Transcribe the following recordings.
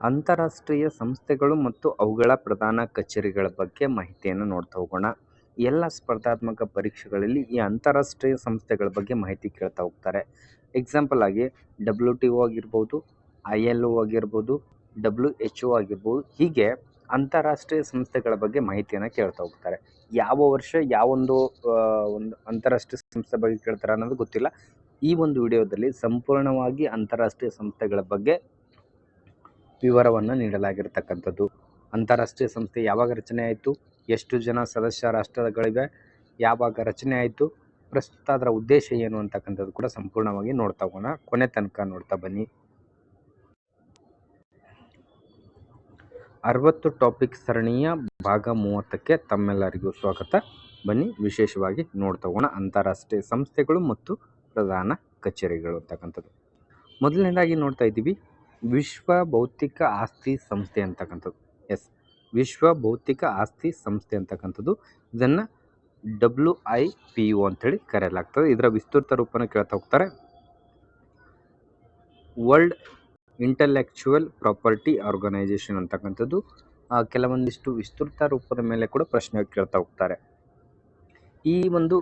ಅಂತಾರಾಷ್ಟ್ರೀಯ ಸಂಸ್ಥೆಗಳು ಮತ್ತು ಅವುಗಳ ಪ್ರಧಾನ ಕಚೇರಿಗಳ ಬಗ್ಗೆ ಮಾಹಿತಿಯನ್ನು ನೋಡ್ತಾ ಹೋಗೋಣ. ಎಲ್ಲ ಸ್ಪರ್ಧಾತ್ಮಕ ಪರೀಕ್ಷೆಗಳಲ್ಲಿ ಈ ಅಂತಾರಾಷ್ಟ್ರೀಯ ಸಂಸ್ಥೆಗಳ ಬಗ್ಗೆ ಮಾಹಿತಿ ಕೇಳ್ತಾ ಹೋಗ್ತಾರೆ. ಎಕ್ಸಾಂಪಲ್ ಆಗಿ ಡಬ್ಲ್ಯೂ ಟಿ ಒ ಆಗಿರ್ಬೋದು ಐ ಎಲ್ ಒ ಆಗಿರ್ಬೋದು ಡಬ್ಲ್ಯೂ ಎಚ್ ಒ ಆಗಿರ್ಬೋದು, ಹೀಗೆ ಅಂತಾರಾಷ್ಟ್ರೀಯ ಸಂಸ್ಥೆಗಳ ಬಗ್ಗೆ ಮಾಹಿತಿಯನ್ನು ಕೇಳ್ತಾ ಹೋಗ್ತಾರೆ. ಯಾವ ವರ್ಷ ಯಾವೊಂದು ಒಂದು ಅಂತಾರಾಷ್ಟ್ರೀಯ ಸಂಸ್ಥೆ ಬಗ್ಗೆ ಕೇಳ್ತಾರೆ ಅನ್ನೋದು ಗೊತ್ತಿಲ್ಲ. ಈ ಒಂದು ವಿಡಿಯೋದಲ್ಲಿ ಸಂಪೂರ್ಣವಾಗಿ ಅಂತಾರಾಷ್ಟ್ರೀಯ ಸಂಸ್ಥೆಗಳ ಬಗ್ಗೆ ವಿವರವನ್ನು ನೀಡಲಾಗಿರ್ತಕ್ಕಂಥದ್ದು. ಅಂತಾರಾಷ್ಟ್ರೀಯ ಸಂಸ್ಥೆ ಯಾವಾಗ ರಚನೆ ಆಯಿತು, ಎಷ್ಟು ಜನ ಸದಸ್ಯ ರಾಷ್ಟ್ರಗಳಿವೆ, ಯಾವಾಗ ರಚನೆ ಆಯಿತು, ಪ್ರಸ್ತುತ ಅದರ ಉದ್ದೇಶ ಏನು ಅಂತಕ್ಕಂಥದ್ದು ಕೂಡ ಸಂಪೂರ್ಣವಾಗಿ ನೋಡ್ತಾ ಹೋಗೋಣ. ಕೊನೆ ತನಕ ನೋಡ್ತಾ ಬನ್ನಿ. ಅರವತ್ತು ಟಾಪಿಕ್ ಸರಣಿಯ ಭಾಗ ಮೂವತ್ತಕ್ಕೆ ತಮ್ಮೆಲ್ಲರಿಗೂ ಸ್ವಾಗತ. ಬನ್ನಿ, ವಿಶೇಷವಾಗಿ ನೋಡ್ತಾ ಹೋಗೋಣ. ಅಂತಾರಾಷ್ಟ್ರೀಯ ಸಂಸ್ಥೆಗಳು ಮತ್ತು ಪ್ರಧಾನ ಕಚೇರಿಗಳು ಅಂತಕ್ಕಂಥದ್ದು. ಮೊದಲನೇದಾಗಿ ನೋಡ್ತಾ ಇದ್ದೀವಿ. ವಿಶ್ವ ಭೌತಿಕ ಆಸ್ತಿ ಸಂಸ್ಥೆ ಅಂತಕ್ಕಂಥದ್ದು. ಎಸ್ ವಿಶ್ವ ಭೌತಿಕ ಆಸ್ತಿ ಸಂಸ್ಥೆ ಅಂತಕ್ಕಂಥದ್ದು. ಇದನ್ನು ಡಬ್ಲ್ಯೂ ಐ ಪಿ ಯು ಅಂಥೇಳಿ ಕರೆಯಲಾಗ್ತದೆ. ಇದರ ವಿಸ್ತೃತ ರೂಪನ ಕೇಳ್ತಾ ಹೋಗ್ತಾರೆ. ವರ್ಲ್ಡ್ ಇಂಟಲೆಕ್ಚುವಲ್ ಪ್ರಾಪರ್ಟಿ ಆರ್ಗನೈಸೇಷನ್ ಅಂತಕ್ಕಂಥದ್ದು. ಕೆಲವೊಂದಿಷ್ಟು ವಿಸ್ತೃತ ರೂಪದ ಮೇಲೆ ಕೂಡ ಪ್ರಶ್ನೆ ಕೇಳ್ತಾ ಹೋಗ್ತಾರೆ. ಈ ಒಂದು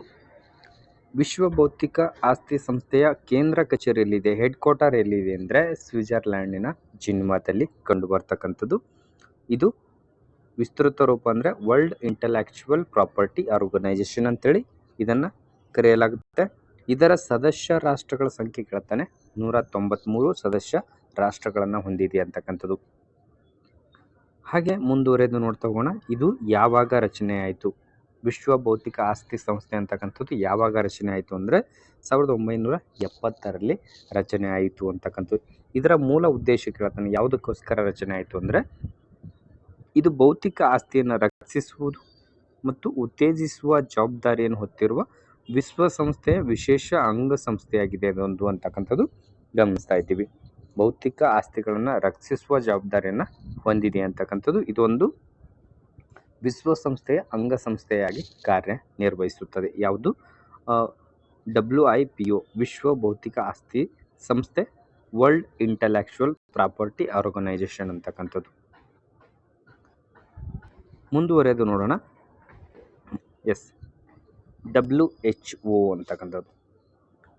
ವಿಶ್ವ ಬೌದ್ಧಿಕ ಆಸ್ತಿ ಸಂಸ್ಥೆಯ ಕೇಂದ್ರ ಕಚೇರಿ ಎಲ್ಲಿದೆ ಹೆಡ್ ಕ್ವಾರ್ಟರ್ ಎಲ್ಲಿದೆ ಅಂದರೆ ಸ್ವಿಟ್ಜರ್ಲ್ಯಾಂಡಿನ ಜಿನ್ಮಾದಲ್ಲಿ ಕಂಡು ಬರ್ತಕ್ಕಂಥದ್ದು ಇದು ವಿಸ್ತೃತ ರೂಪ ಅಂದರೆ ವರ್ಲ್ಡ್ ಇಂಟಲೆಕ್ಚುವಲ್ ಪ್ರಾಪರ್ಟಿ ಆರ್ಗನೈಸೇಷನ್ ಅಂತೇಳಿ ಇದನ್ನು ಕರೆಯಲಾಗುತ್ತೆ. ಇದರ ಸದಸ್ಯ ರಾಷ್ಟ್ರಗಳ ಸಂಖ್ಯೆ ಕೇಳ್ತಾನೆ. ನೂರ ತೊಂಬತ್ತ್ಮೂರು ಸದಸ್ಯ ರಾಷ್ಟ್ರಗಳನ್ನು ಹೊಂದಿದೆ ಅಂತಕ್ಕಂಥದ್ದು. ಹಾಗೆ ಮುಂದುವರೆದು ನೋಡ್ತಾ ಹೋಗೋಣ. ಇದು ಯಾವಾಗ ರಚನೆ ಆಯಿತು? ವಿಶ್ವ ಭೌತಿಕ ಆಸ್ತಿ ಸಂಸ್ಥೆ ಅಂತಕ್ಕಂಥದ್ದು ಯಾವಾಗ ರಚನೆ ಆಯಿತು ಅಂದರೆ ಸಾವಿರದ ಒಂಬೈನೂರ ಎಪ್ಪತ್ತರಲ್ಲಿ ರಚನೆ ಆಯಿತು ಅಂತಕ್ಕಂಥದ್ದು. ಇದರ ಮೂಲ ಉದ್ದೇಶ ಕೇಳ್ತಾನೆ, ಯಾವುದಕ್ಕೋಸ್ಕರ ರಚನೆ ಆಯಿತು ಅಂದರೆ ಇದು ಭೌತಿಕ ಆಸ್ತಿಯನ್ನು ರಕ್ಷಿಸುವುದು ಮತ್ತು ಉತ್ತೇಜಿಸುವ ಜವಾಬ್ದಾರಿಯನ್ನು ಹೊತ್ತಿರುವ ವಿಶ್ವಸಂಸ್ಥೆಯ ವಿಶೇಷ ಅಂಗಸಂಸ್ಥೆಯಾಗಿದೆ ಅದೊಂದು ಅಂತಕ್ಕಂಥದ್ದು ಗಮನಿಸ್ತಾ ಇದ್ದೀವಿ. ಭೌತಿಕ ಆಸ್ತಿಗಳನ್ನು ರಕ್ಷಿಸುವ ಜವಾಬ್ದಾರಿಯನ್ನು ಹೊಂದಿದೆ ಅಂತಕ್ಕಂಥದ್ದು ಇದೊಂದು ವಿಶ್ವಸಂಸ್ಥೆಯ ಅಂಗಸಂಸ್ಥೆಯಾಗಿ ಕಾರ್ಯನಿರ್ವಹಿಸುತ್ತದೆ. ಯಾವುದು? ಡಬ್ಲ್ಯೂ ಐ ಪಿ ಒ ವಿಶ್ವ ಭೌತಿಕ ಆಸ್ತಿ ಸಂಸ್ಥೆ ವರ್ಲ್ಡ್ ಇಂಟಲೆಕ್ಚುವಲ್ ಪ್ರಾಪರ್ಟಿ ಆರ್ಗನೈಜೇಷನ್ ಅಂತಕ್ಕಂಥದ್ದು. ಮುಂದುವರೆದು ನೋಡೋಣ. ಎಸ್ ಡಬ್ಲ್ಯೂ ಎಚ್ ಒ ಅಂತಕ್ಕಂಥದ್ದು.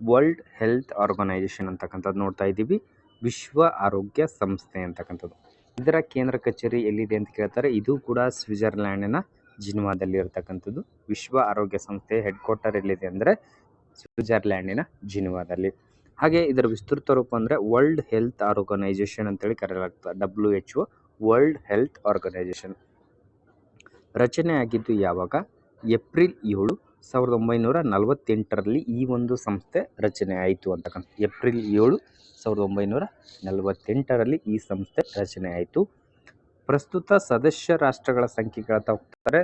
ವರ್ಲ್ಡ್ ಹೆಲ್ತ್ ಆರ್ಗನೈಜೇಷನ್ ಅಂತಕ್ಕಂಥದ್ದು ನೋಡ್ತಾ ಇದ್ದೀವಿ. ವಿಶ್ವ ಆರೋಗ್ಯ ಸಂಸ್ಥೆ ಅಂತಕ್ಕಂಥದ್ದು. ಇದರ ಕೇಂದ್ರ ಕಚೇರಿ ಎಲ್ಲಿದೆ ಅಂತ ಕೇಳ್ತಾರೆ. ಇದು ಕೂಡ ಸ್ವಿಟ್ಜರ್ಲ್ಯಾಂಡ್ನ ಜಿನ್ವಾದಲ್ಲಿ ಇರತಕ್ಕಂಥದ್ದು. ವಿಶ್ವ ಆರೋಗ್ಯ ಸಂಸ್ಥೆ ಹೆಡ್ ಕ್ವಾರ್ಟರ್ ಎಲ್ಲಿದೆ ಅಂದರೆ ಸ್ವಿಟ್ಜರ್ಲ್ಯಾಂಡಿನ ಜಿನ್ವಾದಲ್ಲಿ. ಹಾಗೆ ಇದರ ವಿಸ್ತೃತ ರೂಪ ಅಂದರೆ ವರ್ಲ್ಡ್ ಹೆಲ್ತ್ ಆರ್ಗನೈಸೇಷನ್ ಅಂತೇಳಿ ಕರೆಯಲಾಗ್ತದೆ. W H O World Health Organisation. ರಚನೆ ಆಗಿದ್ದು ಯಾವಾಗ? ಏಪ್ರಿಲ್ ಏಳು ಸಾವಿರದ ಒಂಬೈನೂರ ನಲವತ್ತೆಂಟರಲ್ಲಿ ಈ ಒಂದು ಸಂಸ್ಥೆ ರಚನೆ ಆಯಿತು ಅಂತಕ್ಕಂಥ ಏಪ್ರಿಲ್ ಏಳು ಸಾವಿರದ ಒಂಬೈನೂರ ನಲವತ್ತೆಂಟರಲ್ಲಿ ಈ ಸಂಸ್ಥೆ ರಚನೆ ಆಯಿತು. ಪ್ರಸ್ತುತ ಸದಸ್ಯ ರಾಷ್ಟ್ರಗಳ ಸಂಖ್ಯೆ ಕೇಳ್ತಾ ಹೋಗ್ತಾರೆ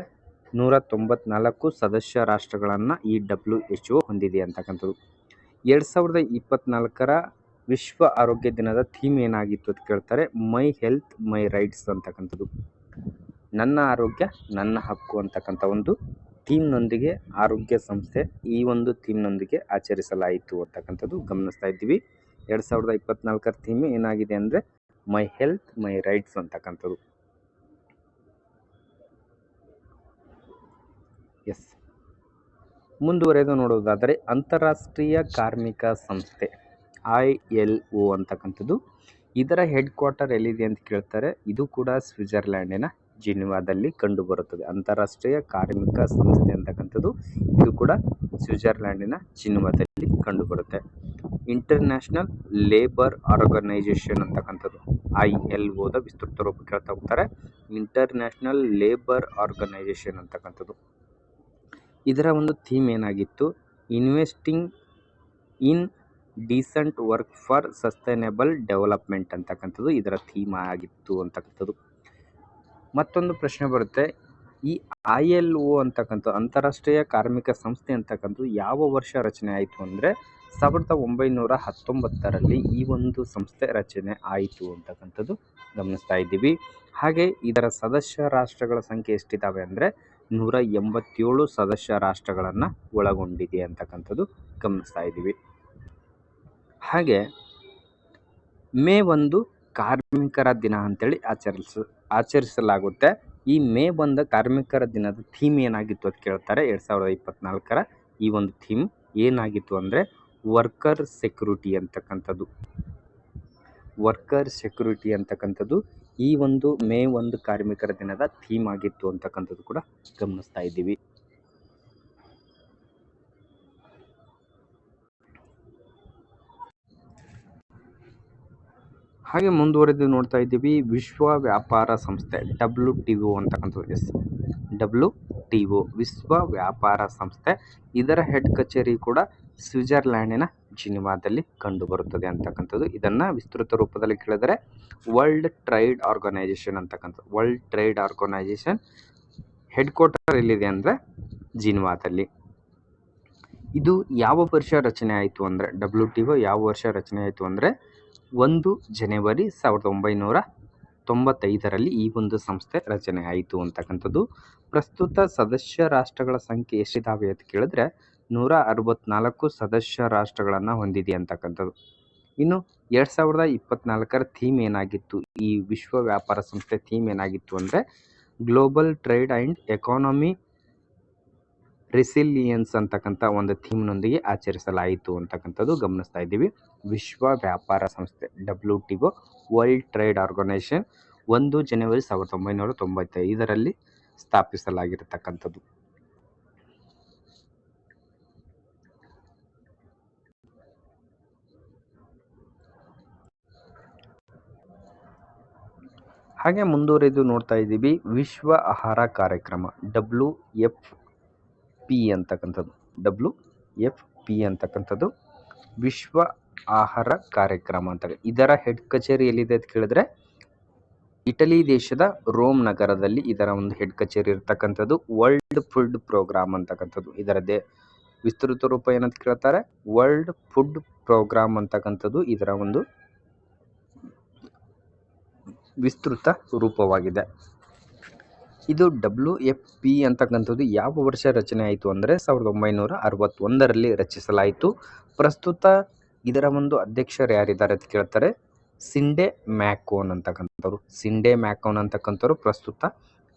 ನೂರ ತೊಂಬತ್ನಾಲ್ಕು ಸದಸ್ಯ ರಾಷ್ಟ್ರಗಳನ್ನು ಈ ಡಬ್ಲ್ಯೂ ಎಚ್ ಒ ಹೊಂದಿದೆ ಅಂತಕ್ಕಂಥದ್ದು ಎರಡು ಸಾವಿರದ ಇಪ್ಪತ್ನಾಲ್ಕರ ವಿಶ್ವ ಆರೋಗ್ಯ ದಿನದ ಥೀಮ್ ಏನಾಗಿತ್ತು ಅಂತ ಕೇಳ್ತಾರೆ, ಮೈ ಹೆಲ್ತ್, ಮೈ ರೈಟ್ಸ್ ಅಂತಕ್ಕಂಥದ್ದು ನನ್ನ ಆರೋಗ್ಯ, ನನ್ನ ಹಕ್ಕು ಅಂತಕ್ಕಂಥ ಒಂದು. ಥೀಮ್ನೊಂದಿಗೆ ಆರೋಗ್ಯ ಸಂಸ್ಥೆ ಈ ಒಂದು ಥೀಮ್ನೊಂದಿಗೆ ಆಚರಿಸಲಾಯಿತು ಅಂತಕ್ಕಂಥದ್ದು ಗಮನಿಸ್ತಾ ಇದ್ದೀವಿ. ಎರಡು ಸಾವಿರದ ಇಪ್ಪತ್ನಾಲ್ಕರ ಥೀಮ್ ಏನಾಗಿದೆ ಅಂದರೆ ಮೈ ಹೆಲ್ತ್, ಮೈ ರೈಟ್ಸ್ ಅಂತಕ್ಕಂಥದ್ದು. ಎಸ್. ಮುಂದುವರೆದು ನೋಡೋದಾದರೆ ಅಂತಾರಾಷ್ಟ್ರೀಯ ಕಾರ್ಮಿಕ ಸಂಸ್ಥೆ, ಐ ಎಲ್ ಒ ಅಂತಕ್ಕಂಥದ್ದು. ಇದರ ಹೆಡ್ ಕ್ವಾರ್ಟರ್ ಎಲ್ಲಿದೆ ಅಂತ ಕೇಳ್ತಾರೆ. ಇದು ಕೂಡ ಸ್ವಿಟ್ಜರ್ಲ್ಯಾಂಡಿನ ಜಿನಿವಾದಲ್ಲಿ ಕಂಡುಬರುತ್ತದೆ. ಅಂತಾರಾಷ್ಟ್ರೀಯ ಕಾರ್ಮಿಕ ಸಂಸ್ಥೆ ಅಂತಕ್ಕಂಥದ್ದು ಇದು ಕೂಡ ಸ್ವಿಟ್ಜರ್ಲ್ಯಾಂಡಿನ ಜಿನಿವಾದಲ್ಲಿ ಕಂಡುಬರುತ್ತೆ. ಇಂಟರ್ನ್ಯಾಷನಲ್ ಲೇಬರ್ ಆರ್ಗನೈಸೇಷನ್ ಅಂತಕ್ಕಂಥದ್ದು, ಐ ಎಲ್ ಓದ ವಿಸ್ತೃತ ರೂಪ ಕೇಳ್ತಾ ಹೋಗ್ತಾರೆ. ಇಂಟರ್ನ್ಯಾಷನಲ್ ಲೇಬರ್ ಆರ್ಗನೈಸೇಷನ್ ಅಂತಕ್ಕಂಥದ್ದು. ಇದರ ಒಂದು ಥೀಮ್ ಏನಾಗಿತ್ತು? Investing in decent work for sustainable development ಅಂತಕ್ಕಂಥದ್ದು ಇದರ ಥೀಮ್ ಆಗಿತ್ತು ಅಂತಕ್ಕಂಥದ್ದು. ಮತ್ತೊಂದು ಪ್ರಶ್ನೆ ಬರುತ್ತೆ. ಈ ಐ ಎಲ್ ಒ ಅಂತಕ್ಕಂಥ ಅಂತಾರಾಷ್ಟ್ರೀಯ ಕಾರ್ಮಿಕ ಸಂಸ್ಥೆ ಅಂತಕ್ಕಂಥ ಯಾವ ವರ್ಷ ರಚನೆ ಆಯಿತು ಅಂದರೆ ಸಾವಿರದ ಒಂಬೈನೂರ ಹತ್ತೊಂಬತ್ತರಲ್ಲಿ ಈ ಒಂದು ಸಂಸ್ಥೆ ರಚನೆ ಆಯಿತು ಅಂತಕ್ಕಂಥದ್ದು ಗಮನಿಸ್ತಾ ಇದ್ದೀವಿ. ಹಾಗೆ ಇದರ ಸದಸ್ಯ ರಾಷ್ಟ್ರಗಳ ಸಂಖ್ಯೆ ಎಷ್ಟಿದ್ದಾವೆ ಅಂದರೆ ನೂರ ಎಂಬತ್ತೇಳು ಸದಸ್ಯ ರಾಷ್ಟ್ರಗಳನ್ನು ಒಳಗೊಂಡಿದೆ ಅಂತಕ್ಕಂಥದ್ದು ಗಮನಿಸ್ತಾ ಇದ್ದೀವಿ. ಹಾಗೆ ಮೇ ಒಂದು ಕಾರ್ಮಿಕರ ದಿನ ಅಂತೇಳಿ ಆಚರಿಸ ಆಚರಿಸಲಾಗುತ್ತೆ. ಈ ಮೇ ಬಂದ ಕಾರ್ಮಿಕರ ದಿನದ ಥೀಮ್ ಏನಾಗಿತ್ತು ಅಂತ ಕೇಳ್ತಾರೆ ಎರಡು ಸಾವಿರದ ಇಪ್ಪತ್ನಾಲ್ಕರ ಈ ಒಂದು ಥೀಮ್. ಏನಾಗಿತ್ತು ಅಂದರೆ ವರ್ಕರ್ ಸೆಕ್ಯೂರಿಟಿ ಅಂತಕ್ಕಂಥದ್ದು. ವರ್ಕರ್ ಸೆಕ್ಯೂರಿಟಿ ಅಂತಕ್ಕಂಥದ್ದು ಈ ಒಂದು ಮೇ ಒಂದು ಕಾರ್ಮಿಕರ ದಿನದ ಥೀಮ್ ಆಗಿತ್ತು ಅಂತಕ್ಕಂಥದ್ದು ಕೂಡ ಗಮನಿಸ್ತಾ ಇದ್ದೀವಿ. ಹಾಗೆ ಮುಂದುವರೆದು ನೋಡ್ತಾ ಇದ್ದೀವಿ ವಿಶ್ವ ವ್ಯಾಪಾರ ಸಂಸ್ಥೆ ಡಬ್ಲ್ಯೂ ಟಿ ಒ ಅಂತಕ್ಕಂಥದ್ದು ಎಸ್ ಡಬ್ಲ್ಯೂ ಟಿ ಒ ವಿಶ್ವ ವ್ಯಾಪಾರ ಸಂಸ್ಥೆ. ಇದರ ಹೆಡ್ ಕಚೇರಿ ಕೂಡ ಸ್ವಿಜರ್ಲ್ಯಾಂಡಿನ ಜಿನಿವಾದಲ್ಲಿ ಕಂಡುಬರುತ್ತದೆ ಅಂತಕ್ಕಂಥದ್ದು ಇದನ್ನು ವಿಸ್ತೃತ ರೂಪದಲ್ಲಿ ಕೇಳಿದರೆ ವರ್ಲ್ಡ್ ಟ್ರೇಡ್ ಆರ್ಗನೈಜೇಷನ್ ಅಂತಕ್ಕಂಥದ್ದು World Trade Organisation head quarter ಎಲ್ಲಿದೆ ಅಂದರೆ ಜಿನಿವಾದಲ್ಲಿ. ಇದು ಯಾವ ವರ್ಷ ರಚನೆ ಆಯಿತು ಅಂದರೆ ಡಬ್ಲ್ಯೂ ಟಿ ಒ ಯಾವ ವರ್ಷ ರಚನೆ ಆಯಿತು ಅಂದರೆ ಒಂದು ಜನವರಿ ಸಾವಿರದ ಒಂಬೈನೂರ ತೊಂಬತ್ತೈದರಲ್ಲಿ ಈ ಒಂದು ಸಂಸ್ಥೆ ರಚನೆ ಆಯಿತು ಅಂತಕ್ಕಂಥದ್ದು. ಪ್ರಸ್ತುತ ಸದಸ್ಯ ರಾಷ್ಟ್ರಗಳ ಸಂಖ್ಯೆ ಎಷ್ಟಿದ್ದಾವೆ ಅಂತ ಕೇಳಿದ್ರೆ ನೂರ ಅರವತ್ನಾಲ್ಕು ಸದಸ್ಯ ರಾಷ್ಟ್ರಗಳನ್ನು ಹೊಂದಿದೆ ಅಂತಕ್ಕಂಥದ್ದು. ಇನ್ನು ಎರಡು ಸಾವಿರದ ಇಪ್ಪತ್ನಾಲ್ಕರ ಥೀಮ್ ಏನಾಗಿತ್ತು? ಈ ವಿಶ್ವ ವ್ಯಾಪಾರ ಸಂಸ್ಥೆ ಥೀಮ್ ಏನಾಗಿತ್ತು ಅಂದರೆ global trade and economy resilience ಅಂತಕ್ಕಂಥ ಒಂದು ಥೀಮ್ನೊಂದಿಗೆ ಆಚರಿಸಲಾಯಿತು ಅಂತಕ್ಕಂಥದ್ದು ಗಮನಿಸ್ತಾ ಇದ್ದೀವಿ. ವಿಶ್ವ ವ್ಯಾಪಾರ ಸಂಸ್ಥೆ W T O World Trade Organisation ಒಂದು ಜನವರಿ ಸಾವಿರದ ಒಂಬೈನೂರ ತೊಂಬತ್ತೈದರಲ್ಲಿ ಸ್ಥಾಪಿಸಲಾಗಿರತಕ್ಕಂಥದ್ದು. ಹಾಗೆ ಮುಂದುವರೆದು ನೋಡ್ತಾ ಇದ್ದೀವಿ. ವಿಶ್ವ ಆಹಾರ ಕಾರ್ಯಕ್ರಮ ಡಬ್ಲ್ಯೂ ಎಫ್ ಪಿ ಅಂತಕ್ಕಂಥದ್ದು. ಡಬ್ಲ್ಯೂ ಎಫ್ ಪಿ ಅಂತಕ್ಕಂಥದ್ದು. ವಿಶ್ವ ಆಹಾರ ಕಾರ್ಯಕ್ರಮ ಅಂತ ಇದರ ಹೆಡ್ ಕಚೇರಿ ಎಲ್ಲಿದೆ ಅಂತ ಕೇಳಿದ್ರೆ, ಇಟಲಿ ದೇಶದ ರೋಮ್ ನಗರದಲ್ಲಿ ಇದರ ಒಂದು ಹೆಡ್ ಕಚೇರಿ ಇರತಕ್ಕಂಥದ್ದು. ವರ್ಲ್ಡ್ ಫುಡ್ ಪ್ರೋಗ್ರಾಮ್ ಅಂತಕ್ಕಂಥದ್ದು. ಇದರದ್ದೇ ವಿಸ್ತೃತ ರೂಪ ಏನಂತ ಕೇಳ್ತಾರೆ? ವರ್ಲ್ಡ್ ಫುಡ್ ಪ್ರೋಗ್ರಾಮ್ ಅಂತಕ್ಕಂಥದ್ದು ಇದರ ಒಂದು ವಿಸ್ತೃತ ರೂಪವಾಗಿದೆ. ಇದು ಡಬ್ಲ್ಯೂ ಎಫ್ ಪಿ ಅಂತಕ್ಕಂಥದ್ದು ಯಾವ ವರ್ಷ ರಚನೆ ಆಯಿತು ಅಂದರೆ ಸಾವಿರದ ಒಂಬೈನೂರ ಅರವತ್ತೊಂದರಲ್ಲಿ ರಚಿಸಲಾಯಿತು. ಪ್ರಸ್ತುತ ಇದರ ಒಂದು ಅಧ್ಯಕ್ಷರು ಯಾರಿದ್ದಾರೆ ಅಂತ ಕೇಳ್ತಾರೆ? ಸಿಂಡೆ ಮ್ಯಾಕೋನ್ ಅಂತಕ್ಕಂಥವ್ರು. ಸಿಂಡೆ ಮ್ಯಾಕೋನ್ ಅಂತಕ್ಕಂಥವ್ರು ಪ್ರಸ್ತುತ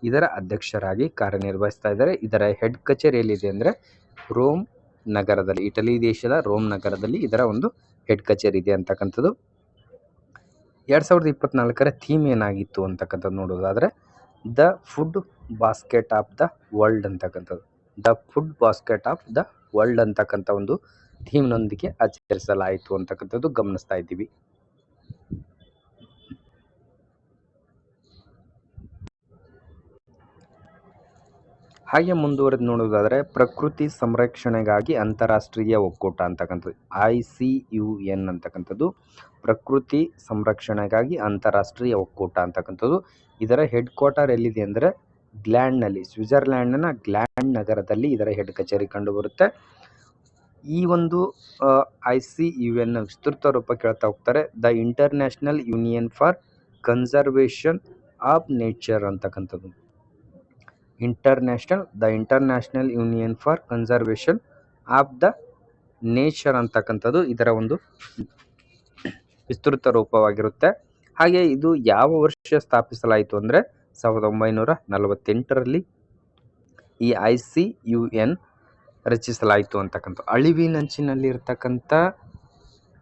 ಇದರ ಅಧ್ಯಕ್ಷರಾಗಿ ಕಾರ್ಯನಿರ್ವಹಿಸ್ತಾ ಇದ್ದಾರೆ. ಇದರ ಹೆಡ್ ಕಚೇರಿ ಎಲ್ಲಿದೆ ಅಂದರೆ ರೋಮ್ ನಗರದಲ್ಲಿ, ಇಟಲಿ ದೇಶದ ರೋಮ್ ನಗರದಲ್ಲಿ ಇದರ ಒಂದು ಹೆಡ್ ಕಚೇರಿ ಇದೆ ಅಂತಕ್ಕಂಥದ್ದು. ಎರಡು ಸಾವಿರದ ಇಪ್ಪತ್ನಾಲ್ಕರ ಥೀಮ್ ಏನಾಗಿತ್ತು ಅಂತಕ್ಕಂಥದ್ದು ನೋಡೋದಾದರೆ the food basket of the world ಅಂತಕ್ಕಂಥದ್ದು. The food basket of the world ಅಂತಕ್ಕಂಥ ಒಂದು ಥೀಮ್ನೊಂದಿಗೆ ಆಚರಿಸಲಾಯಿತು ಅಂತಕ್ಕಂಥದ್ದು ಗಮನಿಸ್ತಾ ಇದ್ದೀವಿ. ಹಾಗೆ ಮುಂದುವರೆದು ನೋಡೋದಾದರೆ ಪ್ರಕೃತಿ ಸಂರಕ್ಷಣೆಗಾಗಿ ಅಂತಾರಾಷ್ಟ್ರೀಯ ಒಕ್ಕೂಟ ಅಂತಕ್ಕಂಥದ್ದು. ಐ ಸಿ ಯು ಎನ್ ಅಂತಕ್ಕಂಥದ್ದು. ಪ್ರಕೃತಿ ಸಂರಕ್ಷಣೆಗಾಗಿ ಅಂತಾರಾಷ್ಟ್ರೀಯ ಒಕ್ಕೂಟ ಅಂತಕ್ಕಂಥದ್ದು. ಇದರ ಹೆಡ್ ಕ್ವಾರ್ಟರ್ ಎಲ್ಲಿದೆ ಅಂದರೆ ಗ್ಲ್ಯಾಂಡ್ನಲ್ಲಿ, ಸ್ವಿಟ್ಜರ್ಲ್ಯಾಂಡ್ನ ಗ್ಲ್ಯಾಂಡ್ ನಗರದಲ್ಲಿ ಇದರ ಹೆಡ್ ಕಚೇರಿ ಕಂಡುಬರುತ್ತೆ. ಈ ಒಂದು ಐ ಸಿ ಯು ಎನ್ ವಿಸ್ತೃತ ರೂಪ ಕೇಳ್ತಾ ಹೋಗ್ತಾರೆ. The International Union for Conservation of Nature ಅಂತಕ್ಕಂಥದ್ದು. International the International Union for Conservation of the Nature ಅಂತಕ್ಕಂಥದ್ದು ಇದರ ಒಂದು ವಿಸ್ತೃತ ರೂಪವಾಗಿರುತ್ತೆ. ಹಾಗೆ ಇದು ಯಾವ ವರ್ಷ ಸ್ಥಾಪಿಸಲಾಯಿತು ಅಂದರೆ ಸಾವಿರದ ಒಂಬೈನೂರ ನಲವತ್ತೆಂಟರಲ್ಲಿ ಈ ಐ ಸಿ ಯು ಎನ್ ರಚಿಸಲಾಯಿತು ಅಂತಕ್ಕಂಥ ಅಳಿವಿನಂಚಿನಲ್ಲಿ ಇರ್ತಕ್ಕಂಥ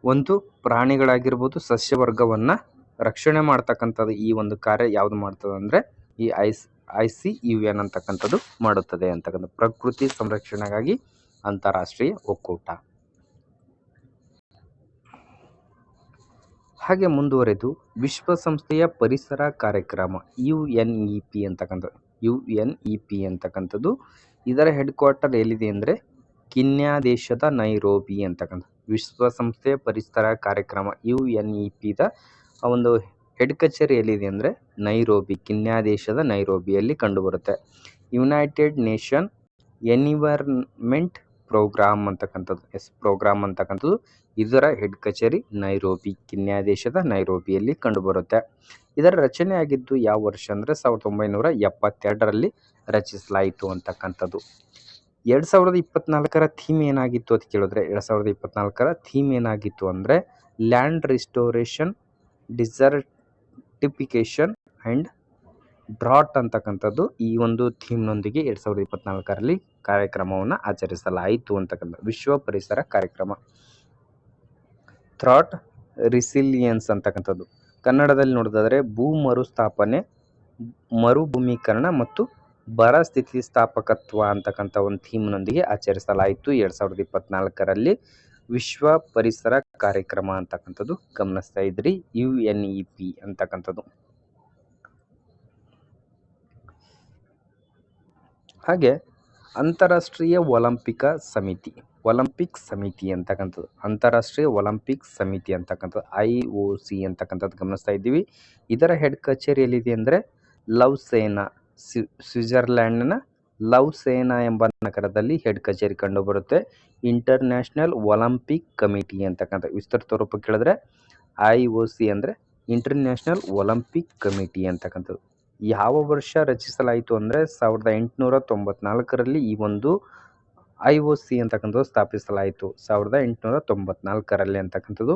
ಒಂದು ಪ್ರಾಣಿಗಳಾಗಿರ್ಬೋದು ಸಸ್ಯವರ್ಗವನ್ನು ರಕ್ಷಣೆ ಮಾಡ್ತಕ್ಕಂಥದ್ದು ಈ ಒಂದು ಕಾರ್ಯ ಯಾವುದು ಮಾಡ್ತದೆ ಅಂದರೆ ಈ ಐಸ್, ಐ ಸಿ ಯು ಎನ್ ಅಂತಕ್ಕಂಥದ್ದು ಮಾಡುತ್ತದೆ ಅಂತಕ್ಕಂಥ ಪ್ರಕೃತಿ ಸಂರಕ್ಷಣೆಗಾಗಿ ಅಂತಾರಾಷ್ಟ್ರೀಯ ಒಕ್ಕೂಟ. ಹಾಗೆ ಮುಂದುವರೆದು ವಿಶ್ವಸಂಸ್ಥೆಯ ಪರಿಸರ ಕಾರ್ಯಕ್ರಮ ಯು ಎನ್ ಇ ಪಿ ಅಂತಕ್ಕಂಥದ್ದು. ಯು ಎನ್ ಇ ಪಿ ಅಂತಕ್ಕಂಥದ್ದು. ಇದರ ಹೆಡ್ ಕ್ವಾರ್ಟರ್ ಎಲ್ಲಿದೆ ಅಂದರೆ ಕಿನ್ಯಾ ದೇಶದ ನೈರೋಬಿ ಅಂತಕ್ಕಂಥ ವಿಶ್ವಸಂಸ್ಥೆಯ ಪರಿಸರ ಕಾರ್ಯಕ್ರಮ ಯು ಎನ್ ಇ ಪಿದ ಒಂದು ಹೆಡ್ ಕಚೇರಿ ಎಲ್ಲಿದೆ ಅಂದರೆ ನೈರೋಬಿ, ಕಿನ್ಯಾ ದೇಶದ ನೈರೋಬಿಯಲ್ಲಿ ಕಂಡುಬರುತ್ತೆ. ಯುನೈಟೆಡ್ ನೇಷನ್ ಎನ್ವಿರ್ಮೆಂಟ್ ಪ್ರೋಗ್ರಾಮ್ ಅಂತಕ್ಕಂಥದ್ದು ಎಸ್ ಪ್ರೋಗ್ರಾಮ್ ಅಂತಕ್ಕಂಥದ್ದು ಇದರ ಹೆಡ್ ಕಚೇರಿ ನೈರೋಬಿ ಕಿನ್ಯಾ ದೇಶದ ನೈರೋಬಿಯಲ್ಲಿ ಕಂಡುಬರುತ್ತೆ. ಇದರ ರಚನೆ ಆಗಿದ್ದು ಯಾವ ವರ್ಷ ಅಂದರೆ ಸಾವಿರದ ಒಂಬೈನೂರ ಎಪ್ಪತ್ತೆರಡರಲ್ಲಿ ರಚಿಸಲಾಯಿತು ಅಂತಕ್ಕಂಥದ್ದು. ಎರಡು ಸಾವಿರದ ಇಪ್ಪತ್ನಾಲ್ಕರ ಥೀಮ್ ಏನಾಗಿತ್ತು ಅಂತ ಕೇಳಿದ್ರೆ, ಎರಡು ಸಾವಿರದ ಇಪ್ಪತ್ನಾಲ್ಕರ ಥೀಮ್ ಏನಾಗಿತ್ತು ಅಂದರೆ land restoration, desertification and drought ಅಂತಕ್ಕಂಥದ್ದು ಈ ಒಂದು ಥೀಮ್ನೊಂದಿಗೆ ಎರಡು ಸಾವಿರದ ಇಪ್ಪತ್ನಾಲ್ಕರಲ್ಲಿ ಕಾರ್ಯಕ್ರಮವನ್ನು ಆಚರಿಸಲಾಯಿತು ಅಂತಕ್ಕಂಥ ವಿಶ್ವ ಪರಿಸರ ಕಾರ್ಯಕ್ರಮ. ಥ್ರಾಟ್ ರಿಸಿಲಿಯನ್ಸ್ ಅಂತಕ್ಕಂಥದ್ದು. ಕನ್ನಡದಲ್ಲಿ ನೋಡೋದಾದರೆ ಭೂ ಮರುಸ್ಥಾಪನೆ, ಮರುಭೂಮೀಕರಣ ಮತ್ತು ಬರ ಸ್ಥಿತಿಸ್ಥಾಪಕತ್ವ ಅಂತಕ್ಕಂಥ ಒಂದು ಥೀಮ್ನೊಂದಿಗೆ ಆಚರಿಸಲಾಯಿತು ಎರಡು ಸಾವಿರದ ಇಪ್ಪತ್ನಾಲ್ಕರಲ್ಲಿ. ವಿಶ್ವ ಪರಿಸರ ಕಾರ್ಯಕ್ರಮ ಅಂತಕ್ಕಂಥದ್ದು ಗಮನಿಸ್ತಾ ಇದ್ರಿ ಯು ಎನ್ ಇ ಪಿ ಅಂತಕ್ಕಂಥದ್ದು. ಹಾಗೆ ಅಂತಾರಾಷ್ಟ್ರೀಯ ಒಲಂಪಿಕ ಸಮಿತಿ. ಒಲಂಪಿಕ್ ಸಮಿತಿ ಅಂತಕ್ಕಂಥದ್ದು. ಅಂತಾರಾಷ್ಟ್ರೀಯ ಒಲಂಪಿಕ್ ಸಮಿತಿ ಅಂತಕ್ಕಂಥದ್ದು, ಐ ಒ ಸಿ ಅಂತಕ್ಕಂಥದ್ದು ಗಮನಿಸ್ತಾ ಇದ್ದೀವಿ. ಇದರ ಹೆಡ್ ಕಚೇರಿ ಎಲ್ಲಿದೆ ಅಂದರೆ ಲವ್ ಸೇನಾ ಸ್ವಿಟ್ಜರ್ಲ್ಯಾಂಡ್ನ ಲವ್ ಸೇನಾ ಎಂಬ ನಗರದಲ್ಲಿ ಹೆಡ್ ಕಚೇರಿ ಕಂಡುಬರುತ್ತೆ. ಇಂಟರ್ನ್ಯಾಷನಲ್ ಒಲಂಪಿಕ್ ಕಮಿಟಿ ಅಂತಕ್ಕಂಥ, ವಿಸ್ತೃತ ರೂಪಕ್ಕೆ ಕೇಳಿದ್ರೆ ಐ ಒ ಸಿ ಅಂದರೆ ಇಂಟರ್ನ್ಯಾಷನಲ್ ಒಲಂಪಿಕ್ ಕಮಿಟಿ ಅಂತಕ್ಕಂಥದ್ದು. ಯಾವ ವರ್ಷ ರಚಿಸಲಾಯಿತು ಅಂದರೆ ಸಾವಿರದ ಎಂಟುನೂರ ತೊಂಬತ್ನಾಲ್ಕರಲ್ಲಿ ಈ ಒಂದು ಐ ಒ ಸಿ ಅಂತಕ್ಕಂಥದ್ದು ಸ್ಥಾಪಿಸಲಾಯಿತು. ಸಾವಿರದ ಎಂಟುನೂರ ತೊಂಬತ್ನಾಲ್ಕರಲ್ಲಿ ಅಂತಕ್ಕಂಥದ್ದು.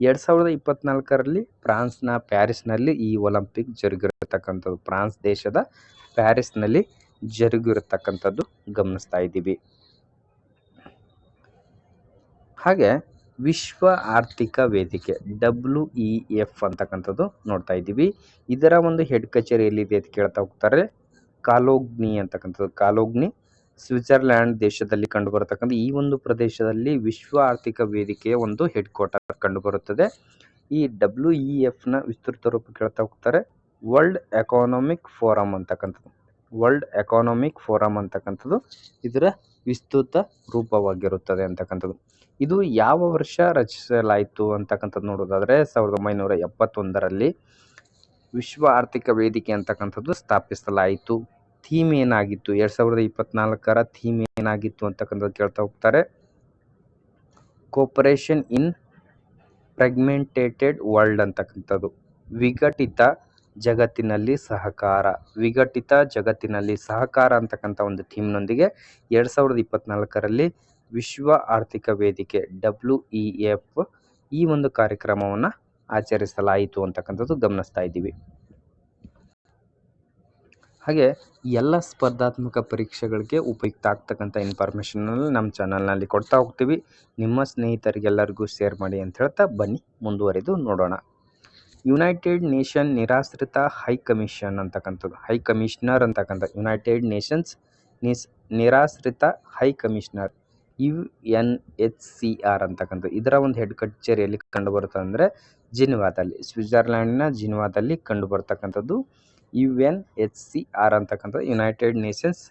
ಎರಡು ಸಾವಿರದ ಇಪ್ಪತ್ನಾಲ್ಕರಲ್ಲಿ ಫ್ರಾನ್ಸ್ನ ಪ್ಯಾರಿಸ್ನಲ್ಲಿ ಈ ಒಲಿಂಪಿಕ್ ಜರುಗಿರತಕ್ಕಂಥದ್ದು. ಫ್ರಾನ್ಸ್ ದೇಶದ ಪ್ಯಾರಿಸ್ನಲ್ಲಿ ಜರುಗಿರತಕ್ಕಂಥದ್ದು ಗಮನಿಸ್ತಾ ಇದ್ದೀವಿ. ಹಾಗೆ ವಿಶ್ವ ಆರ್ಥಿಕ ವೇದಿಕೆ ಡಬ್ಲ್ಯೂ ಇ ಎಫ್ ಅಂತಕ್ಕಂಥದ್ದು ನೋಡ್ತಾ ಇದ್ದೀವಿ. ಇದರ ಒಂದು ಹೆಡ್ ಕಚೇರಿ ಎಲ್ಲಿದೆ ಅಂತ ಕೇಳ್ತಾ ಹೋಗ್ತಾರೆ. ಕಾಲೋಗ್ನಿ ಅಂತಕ್ಕಂಥದ್ದು, ಕಾಲೋಗ್ನಿ. ಸ್ವಿಟ್ಜರ್ಲ್ಯಾಂಡ್ ದೇಶದಲ್ಲಿ ಕಂಡುಬರತಕ್ಕಂಥ ಈ ಒಂದು ಪ್ರದೇಶದಲ್ಲಿ ವಿಶ್ವ ಆರ್ಥಿಕ ವೇದಿಕೆಯ ಒಂದು ಹೆಡ್ ಕ್ವಾರ್ಟರ್ ಕಂಡುಬರುತ್ತದೆ. ಈ ಡಬ್ಲ್ಯೂ ಇ ಎಫ್ನ ವಿಸ್ತೃತ ರೂಪ ಕೇಳ್ತಾ ಹೋಗ್ತಾರೆ. ವರ್ಲ್ಡ್ ಎಕಾನಮಿಕ್ ಫೋರಮ್ ಅಂತಕ್ಕಂಥದ್ದು. ವರ್ಲ್ಡ್ ಎಕಾನಮಿಕ್ ಫೋರಮ್ ಅಂತಕ್ಕಂಥದ್ದು ಇದರ ವಿಸ್ತೃತ ರೂಪವಾಗಿರುತ್ತದೆ ಅಂತಕ್ಕಂಥದ್ದು. ಇದು ಯಾವ ವರ್ಷ ರಚಿಸಲಾಯಿತು ಅಂತಕ್ಕಂಥದ್ದು ನೋಡೋದಾದರೆ ಸಾವಿರದ ಒಂಬೈನೂರ ಎಪ್ಪತ್ತೊಂದರಲ್ಲಿ ವಿಶ್ವ ಆರ್ಥಿಕ ವೇದಿಕೆ ಅಂತಕ್ಕಂಥದ್ದು ಸ್ಥಾಪಿಸಲಾಯಿತು. ಥೀಮ್ ಏನಾಗಿತ್ತು? ಎರಡು ಸಾವಿರದ ಇಪ್ಪತ್ನಾಲ್ಕರ ಥೀಮ್ ಏನಾಗಿತ್ತು ಅಂತಕ್ಕಂಥದ್ದು ಕೇಳ್ತಾ ಹೋಗ್ತಾರೆ. ಕೋಪರೇಷನ್ ಇನ್ ಪ್ರೆಗ್ಮೆಂಟೇಟೆಡ್ ವರ್ಲ್ಡ್ ಅಂತಕ್ಕಂಥದ್ದು. ವಿಘಟಿತ ಜಗತ್ತಿನಲ್ಲಿ ಸಹಕಾರ. ವಿಘಟಿತ ಜಗತ್ತಿನಲ್ಲಿ ಸಹಕಾರ ಅಂತಕ್ಕಂಥ ಒಂದು ಥೀಮ್ನೊಂದಿಗೆ ಎರಡು ಸಾವಿರದ ಇಪ್ಪತ್ನಾಲ್ಕರಲ್ಲಿ ವಿಶ್ವ ಆರ್ಥಿಕ ವೇದಿಕೆ ಡಬ್ಲ್ಯೂ ಇ ಎಫ್ ಈ ಒಂದು ಕಾರ್ಯಕ್ರಮವನ್ನು ಆಚರಿಸಲಾಯಿತು ಅಂತಕ್ಕಂಥದ್ದು ಗಮನಿಸ್ತಾ ಇದ್ದೀವಿ. ಹಾಗೆ ಎಲ್ಲ ಸ್ಪರ್ಧಾತ್ಮಕ ಪರೀಕ್ಷೆಗಳಿಗೆ ಉಪಯುಕ್ತ ಆಗ್ತಕ್ಕಂಥ ಇನ್ಫಾರ್ಮೇಷನಲ್ಲಿ ನಮ್ಮ ಚಾನಲ್ನಲ್ಲಿ ಕೊಡ್ತಾ ಹೋಗ್ತೀವಿ. ನಿಮ್ಮ ಸ್ನೇಹಿತರಿಗೆಲ್ಲರಿಗೂ ಶೇರ್ ಮಾಡಿ ಅಂತ ಹೇಳ್ತಾ ಬನ್ನಿ, ಮುಂದುವರೆದು ನೋಡೋಣ. ಯುನೈಟೆಡ್ ನೇಷನ್ ನಿರಾಶ್ರಿತ ಹೈ ಕಮಿಷನ್ ಅಂತಕ್ಕಂಥದ್ದು ಹೈ ಕಮಿಷನರ್ ಅಂತಕ್ಕಂಥ ಯುನೈಟೆಡ್ ನೇಷನ್ಸ್ ನಿಸ್, ನಿರಾಶ್ರಿತ High Commissioner U N H C R ಇದರ ಒಂದು ಹೆಡ್ ಕಚೇರಿಯಲ್ಲಿ ಕಂಡು ಬರುತ್ತೆ ಅಂದರೆ ಜಿನ್ವಾದಲ್ಲಿ, ಸ್ವಿಟ್ಜರ್ಲ್ಯಾಂಡ್ನ ಜಿನ್ವಾದಲ್ಲಿ ಕಂಡು ಬರ್ತಕ್ಕಂಥದ್ದು U N H C R ಅಂತಕ್ಕಂಥದ್ದು ಯುನೈಟೆಡ್ ನೇಷನ್ಸ್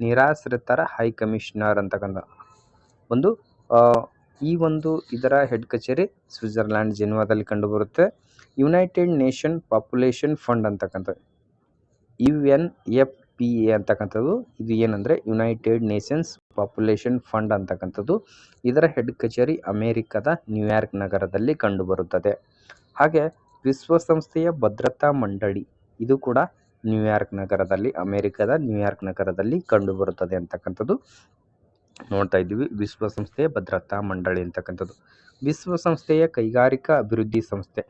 ನಿರಾಶ್ರಿತರ ಹೈ ಕಮಿಷನರ್ ಅಂತಕ್ಕಂಥ ಒಂದು ಈ ಒಂದು ಇದರ ಹೆಡ್ ಕಚೇರಿ ಸ್ವಿಟ್ಜರ್ಲ್ಯಾಂಡ್ ಜಿನ್ವಾದಲ್ಲಿ ಕಂಡುಬರುತ್ತೆ. ಯುನೈಟೆಡ್ ನೇಷನ್ ಪಾಪ್ಯುಲೇಷನ್ ಫಂಡ್ ಅಂತಕ್ಕಂಥದ್ದು U N F P A ಅಂತಕ್ಕಂಥದ್ದು. ಇದು ಏನಂದರೆ ಯುನೈಟೆಡ್ ನೇಷನ್ಸ್ ಪಾಪ್ಯುಲೇಷನ್ ಫಂಡ್ ಅಂತಕ್ಕಂಥದ್ದು. ಇದರ ಹೆಡ್ ಕಚೇರಿ ಅಮೇರಿಕದ ನ್ಯೂಯಾರ್ಕ್ ನಗರದಲ್ಲಿ ಕಂಡುಬರುತ್ತದೆ. ಹಾಗೆ ವಿಶ್ವಸಂಸ್ಥೆಯ ಭದ್ರತಾ ಮಂಡಳಿ, ಇದು ಕೂಡ ನ್ಯೂಯಾರ್ಕ್ ನಗರದಲ್ಲಿ, ಅಮೇರಿಕದ ನ್ಯೂಯಾರ್ಕ್ ನಗರದಲ್ಲಿ ಕಂಡುಬರುತ್ತದೆ ಅಂತಕ್ಕಂಥದ್ದು ನೋಡ್ತಾ ಇದ್ದೀವಿ. ವಿಶ್ವಸಂಸ್ಥೆಯ ಭದ್ರತಾ ಮಂಡಳಿ ಅಂತಕ್ಕಂಥದ್ದು. ವಿಶ್ವಸಂಸ್ಥೆಯ ಕೈಗಾರಿಕಾ ಅಭಿವೃದ್ಧಿ ಸಂಸ್ಥೆ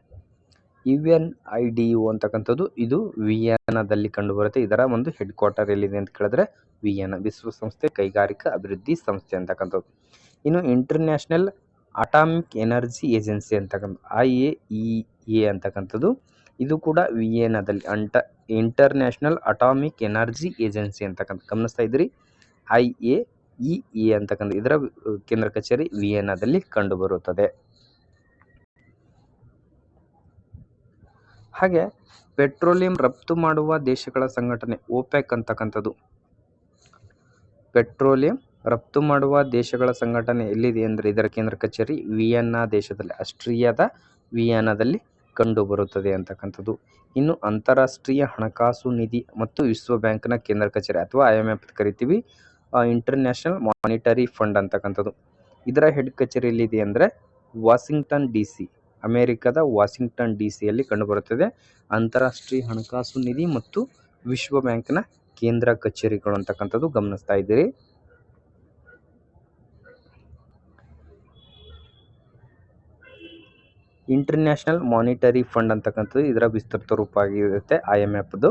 U N I D U ಅಂತಕ್ಕಂಥದ್ದು, ಇದು ವಿಯೆನಾದಲ್ಲಿ ಕಂಡುಬರುತ್ತೆ. ಇದರ ಒಂದು ಹೆಡ್ ಕ್ವಾರ್ಟರ್ ಎಲ್ಲಿದೆ ಅಂತ ಕೇಳಿದ್ರೆ, ವಿಯೆನಾ ವಿಶ್ವಸಂಸ್ಥೆ ಕೈಗಾರಿಕಾ ಅಭಿವೃದ್ಧಿ ಸಂಸ್ಥೆ ಅಂತಕ್ಕಂಥದ್ದು. ಇನ್ನು ಇಂಟರ್ನ್ಯಾಷನಲ್ ಅಟಾಮಿಕ್ ಎನರ್ಜಿ ಏಜೆನ್ಸಿ ಅಂತಕ್ಕಂಥ ಐ ಎ ಇ ಎ ಅಂತಕ್ಕಂಥದ್ದು. ಇದು ಕೂಡ ವಿಯೆನಾದಲ್ಲಿ, ಅಂಟ ಇಂಟರ್ನ್ಯಾಷನಲ್ ಅಟಾಮಿಕ್ ಎನರ್ಜಿ ಏಜೆನ್ಸಿ ಅಂತಕ್ಕಂಥ, ಗಮನಿಸ್ತಾ ಇದ್ರಿ ಐ ಎ ಇ ಎ ಅಂತಕ್ಕಂಥ, ಇದರ ಕೇಂದ್ರ ಕಚೇರಿ ವಿಯೆನಾದಲ್ಲಿ ಕಂಡುಬರುತ್ತದೆ. ಹಾಗೆ ಪೆಟ್ರೋಲಿಯಂ ರಫ್ತು ಮಾಡುವ ದೇಶಗಳ ಸಂಘಟನೆ ಓಪೆಕ್ ಅಂತಕ್ಕಂಥದ್ದು. ಪೆಟ್ರೋಲಿಯಂ ರಫ್ತು ಮಾಡುವ ದೇಶಗಳ ಸಂಘಟನೆ ಎಲ್ಲಿದೆ ಅಂದರೆ ಇದರ ಕೇಂದ್ರ ಕಚೇರಿ ವಿಯೆನ್ನಾ ದೇಶದಲ್ಲಿ, ಆಸ್ಟ್ರಿಯಾದ ವಿಯೆನ್ನಾದಲ್ಲಿ ಕಂಡುಬರುತ್ತದೆ ಅಂತಕ್ಕಂಥದ್ದು. ಇನ್ನು ಅಂತಾರಾಷ್ಟ್ರೀಯ ಹಣಕಾಸು ನಿಧಿ ಮತ್ತು ವಿಶ್ವ ಬ್ಯಾಂಕ್ನ ಕೇಂದ್ರ ಕಚೇರಿ ಅಥವಾ ಐ ಎಂ ಎಫ್ ಕರಿತೀವಿ ಇಂಟರ್ನ್ಯಾಷನಲ್ ಮಾನಿಟರಿ ಫಂಡ್ ಅಂತಕ್ಕಂಥದ್ದು. ಇದರ ಹೆಡ್ ಕಚೇರಿ ಎಲ್ಲಿದೆ ಅಂದರೆ ವಾಷಿಂಗ್ಟನ್ ಡಿ ಸಿ. ಅಮೆರಿಕದ ವಾಷಿಂಗ್ಟನ್ ಡಿ ಸಿಯಲ್ಲಿ ಕಂಡುಬರುತ್ತದೆ. ಅಂತಾರಾಷ್ಟ್ರೀಯ ಹಣಕಾಸು ನಿಧಿ ಮತ್ತು ವಿಶ್ವ ಬ್ಯಾಂಕ್ನ ಕೇಂದ್ರ ಕಚೇರಿಗಳು ಅಂತಕ್ಕಂಥದ್ದು ಗಮನಿಸ್ತಾ ಇದ್ದೀರಿ. ಇಂಟರ್ನ್ಯಾಷನಲ್ ಮಾನಿಟರಿ ಫಂಡ್ ಅಂತಕ್ಕಂಥದ್ದು ಇದರ ವಿಸ್ತೃತ ರೂಪ ಆಗಿರುತ್ತೆ ಐ ಎಂ ಎಫ್ದು.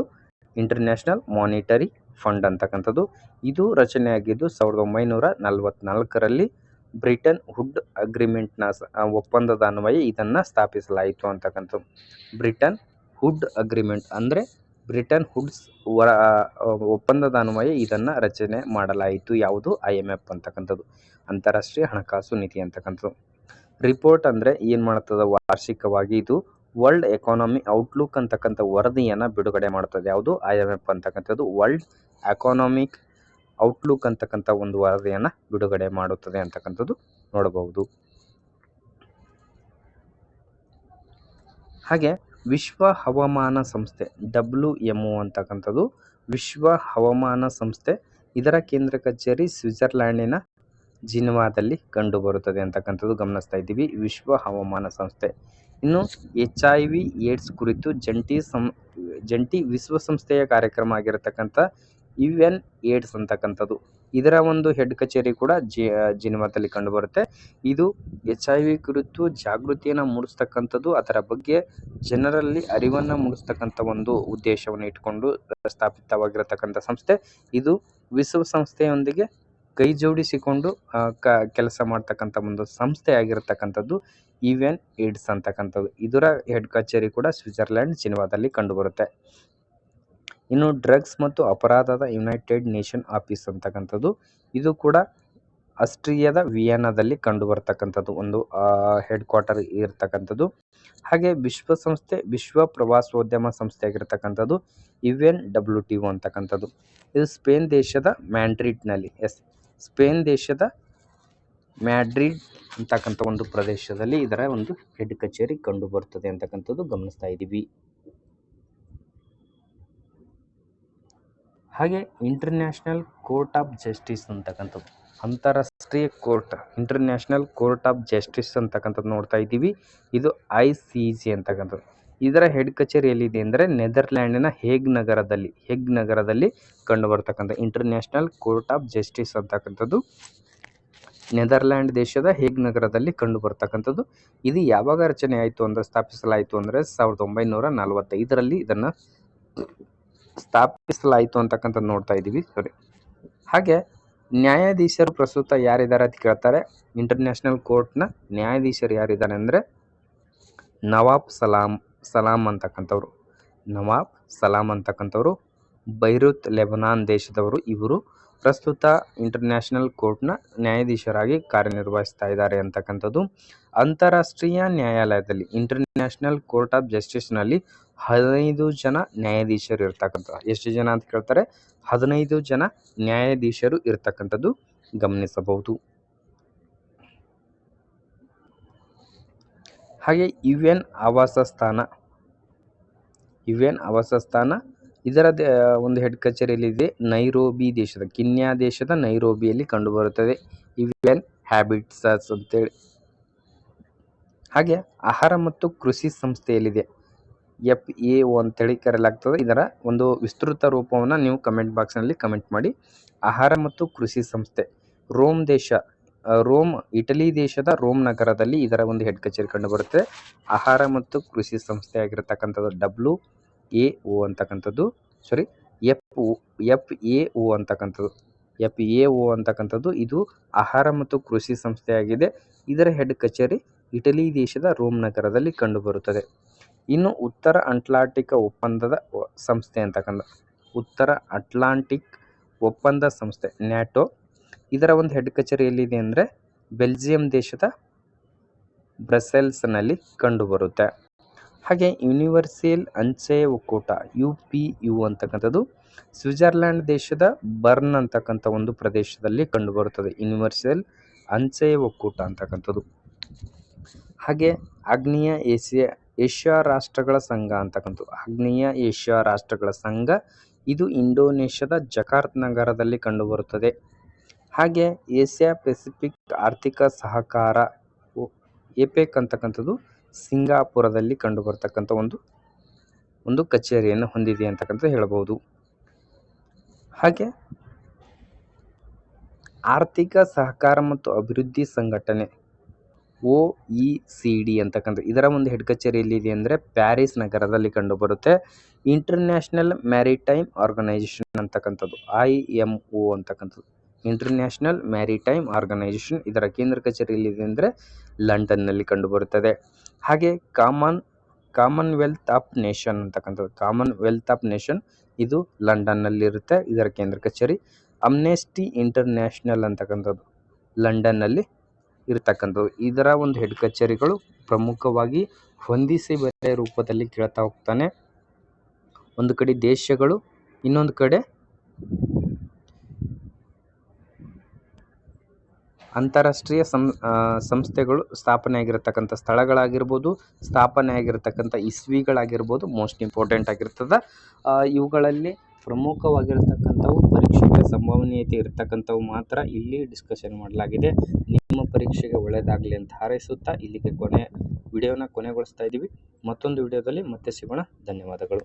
ಇಂಟರ್ನ್ಯಾಷನಲ್ ಮಾನಿಟರಿ ಫಂಡ್ ಅಂತಕ್ಕಂಥದ್ದು. ಇದು ರಚನೆಯಾಗಿದ್ದು ಸಾವಿರದ ಒಂಬೈನೂರ ನಲವತ್ನಾಲ್ಕರಲ್ಲಿ ಬ್ರಿಟನ್ ಹುಡ್ ಅಗ್ರಿಮೆಂಟ್ನ ಒಪ್ಪಂದದ ಅನ್ವಯ ಇದನ್ನು ಸ್ಥಾಪಿಸಲಾಯಿತು ಅಂತಕ್ಕಂಥದ್ದು. ಬ್ರಿಟನ್ ಹುಡ್ ಅಗ್ರಿಮೆಂಟ್ ಅಂದರೆ ಬ್ರಿಟನ್ ಹುಡ್ಸ್ ವರ ಒಪ್ಪಂದದ ಅನ್ವಯ ಇದನ್ನು ರಚನೆ ಮಾಡಲಾಯಿತು. ಯಾವುದು? ಐ ಎಂ ಎಫ್ ಅಂತಕ್ಕಂಥದ್ದು. ಅಂತಾರಾಷ್ಟ್ರೀಯ ಹಣಕಾಸು ನೀತಿ ಅಂತಕ್ಕಂಥದ್ದು. ರಿಪೋರ್ಟ್ ಅಂದರೆ ಏನು ಮಾಡ್ತದೆ? ವಾರ್ಷಿಕವಾಗಿ ಇದು ವರ್ಲ್ಡ್ ಎಕಾನಮಿ ಔಟ್ಲುಕ್ ಅಂತಕ್ಕಂಥ ವರದಿಯನ್ನು ಬಿಡುಗಡೆ ಮಾಡ್ತದೆ. ಯಾವುದು? ಐ ಎಂ ಎಫ್ ಅಂತಕ್ಕಂಥದ್ದು. ವರ್ಲ್ಡ್ ಎಕಾನಮಿಕ್ ಔಟ್ಲುಕ್ ಅಂತಕ್ಕಂಥ ಒಂದು ವರದಿಯನ್ನು ಬಿಡುಗಡೆ ಮಾಡುತ್ತದೆ ಅಂತಕ್ಕಂಥದ್ದು ನೋಡಬಹುದು. ಹಾಗೆ ವಿಶ್ವ ಹವಾಮಾನ ಸಂಸ್ಥೆ ಡಬ್ಲ್ಯೂ ಎಂ ಒ ಅಂತಕ್ಕಂಥದ್ದು ವಿಶ್ವ ಹವಾಮಾನ ಸಂಸ್ಥೆ ಇದರ ಕೇಂದ್ರ ಕಚೇರಿ ಸ್ವಿಟ್ಜರ್ಲ್ಯಾಂಡಿನ ಜಿನಿವಾದಲ್ಲಿ ಕಂಡುಬರುತ್ತದೆ ಅಂತಕ್ಕಂಥದ್ದು ಗಮನಿಸ್ತಾ ಇದ್ದೀವಿ. ವಿಶ್ವ ಹವಾಮಾನ ಸಂಸ್ಥೆ. ಇನ್ನು ಎಚ್ ಐ ವಿ ಏಡ್ಸ್ ಕುರಿತು ಜಂಟಿ ಸಂ, ಜಂಟಿ ವಿಶ್ವಸಂಸ್ಥೆಯ ಕಾರ್ಯಕ್ರಮ ಆಗಿರತಕ್ಕಂಥ ಯು ಎನ್ ಏಡ್ಸ್ ಅಂತಕ್ಕಂಥದ್ದು. ಇದರ ಒಂದು ಹೆಡ್ ಕಚೇರಿ ಕೂಡ ಜಿ ಜಿನಿವಾದಲ್ಲಿ ಕಂಡುಬರುತ್ತೆ. ಇದು ಎಚ್ ಐ ವಿ ಕುರಿತು ಜಾಗೃತಿಯನ್ನು ಮೂಡಿಸ್ತಕ್ಕಂಥದ್ದು, ಅದರ ಬಗ್ಗೆ ಜನರಲ್ಲಿ ಅರಿವನ್ನು ಮೂಡಿಸ್ತಕ್ಕಂಥ ಒಂದು ಉದ್ದೇಶವನ್ನು ಇಟ್ಕೊಂಡು ಸ್ಥಾಪಿತವಾಗಿರತಕ್ಕಂಥ ಸಂಸ್ಥೆ. ಇದು ವಿಶ್ವಸಂಸ್ಥೆಯೊಂದಿಗೆ ಕೈ ಜೋಡಿಸಿಕೊಂಡು ಕ, ಕೆಲಸ ಮಾಡ್ತಕ್ಕಂಥ ಒಂದು ಸಂಸ್ಥೆ ಆಗಿರತಕ್ಕಂಥದ್ದು ಇವೆನ್ ಏಡ್ಸ್ ಅಂತಕ್ಕಂಥದ್ದು. ಇದರ ಹೆಡ್ ಕಚೇರಿ ಕೂಡ ಸ್ವಿಟ್ಜರ್ಲ್ಯಾಂಡ್ ಜಿನಿವಾದಲ್ಲಿ ಕಂಡುಬರುತ್ತೆ. ಇನ್ನು ಡ್ರಗ್ಸ್ ಮತ್ತು ಅಪರಾಧದ ಯುನೈಟೆಡ್ ನೇಷನ್ ಆಫೀಸ್ ಅಂತಕ್ಕಂಥದ್ದು. ಇದು ಕೂಡ ಆಸ್ಟ್ರಿಯಾದ ವಿಯೆನ್ನಾದಲ್ಲಿ ಕಂಡುಬರ್ತಕ್ಕಂಥದ್ದು. ಒಂದು ಹೆಡ್ ಕ್ವಾರ್ಟರ್ ಇರತಕ್ಕಂಥದ್ದು. ಹಾಗೆ ವಿಶ್ವಸಂಸ್ಥೆ ವಿಶ್ವ ಪ್ರವಾಸೋದ್ಯಮ ಸಂಸ್ಥೆ ಆಗಿರ್ತಕ್ಕಂಥದ್ದು U N W T O ಅಂತಕ್ಕಂಥದ್ದು. ಇದು ಸ್ಪೇನ್ ದೇಶದ ಮ್ಯಾಡ್ರಿಡ್ನಲ್ಲಿ, ಎಸ್, ಸ್ಪೇನ್ ದೇಶದ ಮ್ಯಾಡ್ರಿಡ್ ಅಂತಕ್ಕಂಥ ಒಂದು ಪ್ರದೇಶದಲ್ಲಿ ಇದರ ಒಂದು ಹೆಡ್ ಕಚೇರಿ ಕಂಡು ಬರ್ತದೆ ಅಂತಕ್ಕಂಥದ್ದು ಗಮನಿಸ್ತಾ ಇದ್ದೀವಿ. ಹಾಗೆ ಇಂಟರ್ನ್ಯಾಷನಲ್ ಕೋರ್ಟ್ ಆಫ್ ಜಸ್ಟಿಸ್ ಅಂತಕ್ಕಂಥದ್ದು, ಅಂತಾರಾಷ್ಟ್ರೀಯ court international court of justice ಅಂತಕ್ಕಂಥದ್ದು ನೋಡ್ತಾ ಇದ್ದೀವಿ. ಇದು ಐ ಸಿ ಜಿ ಅಂತಕ್ಕಂಥದ್ದು. ಇದರ ಹೆಡ್ ಕಚೇರಿ ಎಲ್ಲಿದೆ ಅಂದರೆ ನೆದರ್ಲ್ಯಾಂಡಿನ ಹೇಗ್ ನಗರದಲ್ಲಿ ಹೇಗ್ ನಗರದಲ್ಲಿ ಕಂಡುಬರ್ತಕ್ಕಂಥ ಇಂಟರ್ನ್ಯಾಷನಲ್ ಕೋರ್ಟ್ ಆಫ್ ಜಸ್ಟಿಸ್ ಅಂತಕ್ಕಂಥದ್ದು. ನೆದರ್ಲ್ಯಾಂಡ್ ದೇಶದ ಹೇಗ್ ನಗರದಲ್ಲಿ ಕಂಡು ಬರ್ತಕ್ಕಂಥದ್ದು ಇದು ಯಾವಾಗ ರಚನೆ ಆಯಿತು ಅಂದರೆ, ಸ್ಥಾಪಿಸಲಾಯಿತು ಅಂದರೆ ಸಾವಿರದ ಒಂಬೈನೂರ ನಲವತ್ತೈದರಲ್ಲಿ ಇದನ್ನು ಸ್ಥಾಪಿಸಲಾಯಿತು ಅಂತಕ್ಕಂಥದ್ದು ನೋಡ್ತಾ ಇದ್ದೀವಿ ಸರಿ ಹಾಗೆ ನ್ಯಾಯಾಧೀಶರು ಪ್ರಸ್ತುತ ಯಾರಿದ್ದಾರೆ ಅಂತ ಕೇಳ್ತಾರೆ. ಇಂಟರ್ನ್ಯಾಷನಲ್ ಕೋರ್ಟ್ನ ನ್ಯಾಯಾಧೀಶರು ಯಾರಿದ್ದಾರೆ ಅಂದರೆ ನವಾಬ್ ಸಲಾಂ ಸಲಾಂ ಅಂತಕ್ಕಂಥವ್ರು. ನವಾಬ್ ಸಲಾಂ ಅಂತಕ್ಕಂಥವ್ರು ಬೈರುತ್ ಲೆಬನಾನ್ ದೇಶದವರು ಇವರು. ಪ್ರಸ್ತುತ ಇಂಟರ್ನ್ಯಾಷನಲ್ ಕೋರ್ಟ್ನ ನ್ಯಾಯಾಧೀಶರಾಗಿ ಕಾರ್ಯನಿರ್ವಹಿಸ್ತಾ ಇದ್ದಾರೆ ಅಂತಕ್ಕಂಥದ್ದು. ಅಂತಾರಾಷ್ಟ್ರೀಯ ನ್ಯಾಯಾಲಯದಲ್ಲಿ ಇಂಟರ್ನ್ಯಾಷನಲ್ ಕೋರ್ಟ್ ಆಫ್ ಜಸ್ಟಿಸ್ನಲ್ಲಿ ಹದಿನೈದು ಜನ ನ್ಯಾಯಾಧೀಶರು ಇರ್ತಕ್ಕಂಥ ಎಷ್ಟು ಜನ ಅಂತ ಕೇಳ್ತಾರೆ? ಹದಿನೈದು ಜನ ನ್ಯಾಯಾಧೀಶರು ಇರ್ತಕ್ಕಂಥದ್ದು ಗಮನಿಸಬಹುದು. ಹಾಗೆ ಯು ಎನ್ ಆವಾಸ ಸ್ಥಾನ ಯು ಎನ್ ಆವಾಸ ಸ್ಥಾನ ಇದರ ಒಂದು ಹೆಡ್ ಕಚೇರಿಯಲ್ಲಿದೆ ನೈರೋಬಿ ದೇಶದ, ಕಿನ್ಯಾ ದೇಶದ ನೈರೋಬಿಯಲ್ಲಿ ಕಂಡುಬರುತ್ತದೆ. ಇವೆಲ್ ಹ್ಯಾಬಿಟ್ಸಸ್ ಅಂತೇಳಿ. ಹಾಗೆ ಆಹಾರ ಮತ್ತು ಕೃಷಿ ಸಂಸ್ಥೆಯಲ್ಲಿದೆ. ಎಫ್ ಎ ಒ ಅಂತೇಳಿ ಕರೆಯಲಾಗ್ತದೆ. ಇದರ ಒಂದು ವಿಸ್ತೃತ ರೂಪವನ್ನು ನೀವು ಕಮೆಂಟ್ ಬಾಕ್ಸ್ನಲ್ಲಿ ಕಮೆಂಟ್ ಮಾಡಿ. ಆಹಾರ ಮತ್ತು ಕೃಷಿ ಸಂಸ್ಥೆ. ರೋಮ್ ದೇಶ ರೋಮ್, ಇಟಲಿ ದೇಶದ ರೋಮ್ ನಗರದಲ್ಲಿ ಇದರ ಒಂದು ಹೆಡ್ ಕಚೇರಿ ಕಂಡುಬರುತ್ತೆ. ಆಹಾರ ಮತ್ತು ಕೃಷಿ ಸಂಸ್ಥೆ ಆಗಿರತಕ್ಕಂಥದ್ದು ಡಬ್ಲ್ಯೂ ಎ ಒ ಅಂತಕ್ಕಂಥದ್ದು sorry F F, A O ಅಂತಕ್ಕಂಥದ್ದು. ಎಫ್, ಎ ಒ ಅಂತಕ್ಕಂಥದ್ದು ಇದು ಆಹಾರ ಮತ್ತು ಕೃಷಿ ಸಂಸ್ಥೆಯಾಗಿದೆ. ಇದರ ಹೆಡ್ ಕಚೇರಿ ಇಟಲಿ ದೇಶದ ರೋಮ್ ನಗರದಲ್ಲಿ ಕಂಡುಬರುತ್ತದೆ. ಇನ್ನು ಉತ್ತರ ಅಟ್ಲಾಂಟಿಕ್ ಒಪ್ಪಂದದ ಸಂಸ್ಥೆ ಅಂತಕ್ಕಂಥ, ಉತ್ತರ ಅಟ್ಲಾಂಟಿಕ್ ಒಪ್ಪಂದ ಸಂಸ್ಥೆ, ನ್ಯಾಟೋ. ಇದರ ಒಂದು ಹೆಡ್ ಕಚೇರಿ ಎಲ್ಲಿದೆ ಅಂದರೆ ಬೆಲ್ಜಿಯಂ ದೇಶದ ಬ್ರಸೆಲ್ಸ್ನಲ್ಲಿ ಕಂಡುಬರುತ್ತೆ. ಹಾಗೆ ಯೂನಿವರ್ಸಲ್ ಅಂಚೆ ಒಕ್ಕೂಟ ಯು ಪಿ ಯು ಅಂತಕ್ಕಂಥದ್ದು, ಸ್ವಿಟ್ಜರ್ಲ್ಯಾಂಡ್ ದೇಶದ ಬರ್ನ್ ಅಂತಕ್ಕಂಥ ಒಂದು ಪ್ರದೇಶದಲ್ಲಿ ಕಂಡುಬರುತ್ತದೆ. ಯೂನಿವರ್ಸಲ್ ಅಂಚೆ ಒಕ್ಕೂಟ ಅಂತಕ್ಕಂಥದ್ದು. ಹಾಗೆ ಆಗ್ನೇಯ ಏಷ್ಯಾ ಏಷ್ಯಾ ರಾಷ್ಟ್ರಗಳ ಸಂಘ ಅಂತಕ್ಕಂಥದ್ದು. ಆಗ್ನೇಯ ಏಷ್ಯಾ ರಾಷ್ಟ್ರಗಳ ಸಂಘ, ಇದು ಇಂಡೋನೇಷ್ಯಾದ ಜಕಾರ್ತ್ ನಗರದಲ್ಲಿ ಕಂಡುಬರುತ್ತದೆ. ಹಾಗೆ ಏಷ್ಯಾ ಪೆಸಿಫಿಕ್ ಆರ್ಥಿಕ ಸಹಕಾರ ಎಪೆಕ್ ಅಂತಕ್ಕಂಥದ್ದು ಸಿಂಗಾಪುರದಲ್ಲಿ ಕಂಡುಬರ್ತಕ್ಕಂಥ ಒಂದು ಒಂದು ಕಚೇರಿಯನ್ನು ಹೊಂದಿದೆ ಅಂತಕ್ಕಂಥ ಹೇಳಬಹುದು ಹಾಗೆ ಆರ್ಥಿಕ ಸಹಕಾರ ಮತ್ತು ಅಭಿವೃದ್ಧಿ ಸಂಘಟನೆ ಒ ಇ ಸಿ ಡಿ ಅಂತಕ್ಕಂಥ ಇದರ ಒಂದು ಹೆಡ್ ಕಚೇರಿ ಎಲ್ಲಿದೆ ಅಂದರೆ ಪ್ಯಾರಿಸ್ ನಗರದಲ್ಲಿ ಕಂಡುಬರುತ್ತೆ. ಇಂಟರ್ನ್ಯಾಷನಲ್ ಮ್ಯಾರಿಟೈಮ್ ಆರ್ಗನೈಜೇಷನ್ ಅಂತಕ್ಕಂಥದ್ದು, ಐ ಎಂ ಒ ಅಂತಕ್ಕಂಥದ್ದು. ಇಂಟರ್ನ್ಯಾಷನಲ್ ಮ್ಯಾರಿಟೈಮ್ ಆರ್ಗನೈಜೇಷನ್ ಇದರ ಕೇಂದ್ರ ಕಚೇರಿ ಎಲ್ಲಿದೆ ಅಂದರೆ ಲಂಡನ್ನಲ್ಲಿ ಕಂಡುಬರುತ್ತದೆ. ಹಾಗೆ ಕಾಮನ್, ಕಾಮನ್ವೆಲ್ತ್ ಆಫ್ ನೇಷನ್ ಅಂತಕ್ಕಂಥದ್ದು. ಕಾಮನ್ವೆಲ್ತ್ ಆಫ್ ನೇಷನ್ ಇದು ಲಂಡನ್ನಲ್ಲಿರುತ್ತೆ, ಇದರ ಕೇಂದ್ರ ಕಚೇರಿ. ಅಮ್ನೆಸ್ಟಿ ಇಂಟರ್ನ್ಯಾಷನಲ್ ಅಂತಕ್ಕಂಥದ್ದು ಲಂಡನ್ನಲ್ಲಿ ಇರತಕ್ಕಂಥದ್ದು. ಇದರ ಒಂದು ಹೆಡ್ ಕಚೇರಿಗಳು ಪ್ರಮುಖವಾಗಿ ಹೊಂದಿಸಿ ಬೇರೆ ರೂಪದಲ್ಲಿ ಕೇಳ್ತಾ ಹೋಗ್ತಾನೆ. ಒಂದು ಕಡೆ ದೇಶಗಳು, ಇನ್ನೊಂದು ಕಡೆ ಅಂತಾರಾಷ್ಟ್ರೀಯ ಸಂ ಸಂಸ್ಥೆಗಳು ಸ್ಥಾಪನೆ ಆಗಿರತಕ್ಕಂಥ ಸ್ಥಳಗಳಾಗಿರ್ಬೋದು ಸ್ಥಾಪನೆ ಆಗಿರತಕ್ಕಂಥ ಇಸ್ವಿಗಳಾಗಿರ್ಬೋದು ಮೋಸ್ಟ್ ಇಂಪಾರ್ಟೆಂಟ್ ಆಗಿರ್ತದೆ. ಇವುಗಳಲ್ಲಿ ಪ್ರಮುಖವಾಗಿರ್ತಕ್ಕಂಥವು ಪರೀಕ್ಷೆಗೆ ಸಂಭವನೀಯತೆ ಇರತಕ್ಕಂಥವು ಮಾತ್ರ ಇಲ್ಲಿ ಡಿಸ್ಕಷನ್ ಮಾಡಲಾಗಿದೆ. ನಿಮ್ಮ ಪರೀಕ್ಷೆಗೆ ಒಳ್ಳೆಯದಾಗಲಿ ಅಂತ ಹಾರೈಸುತ್ತಾ ಇಲ್ಲಿಗೆ ಕೊನೆ, ವಿಡಿಯೋನ ಕೊನೆಗೊಳಿಸ್ತಾ ಇದ್ದೀವಿ. ಮತ್ತೊಂದು ವಿಡಿಯೋದಲ್ಲಿ ಮತ್ತೆ ಸಿಗೋಣ. ಧನ್ಯವಾದಗಳು.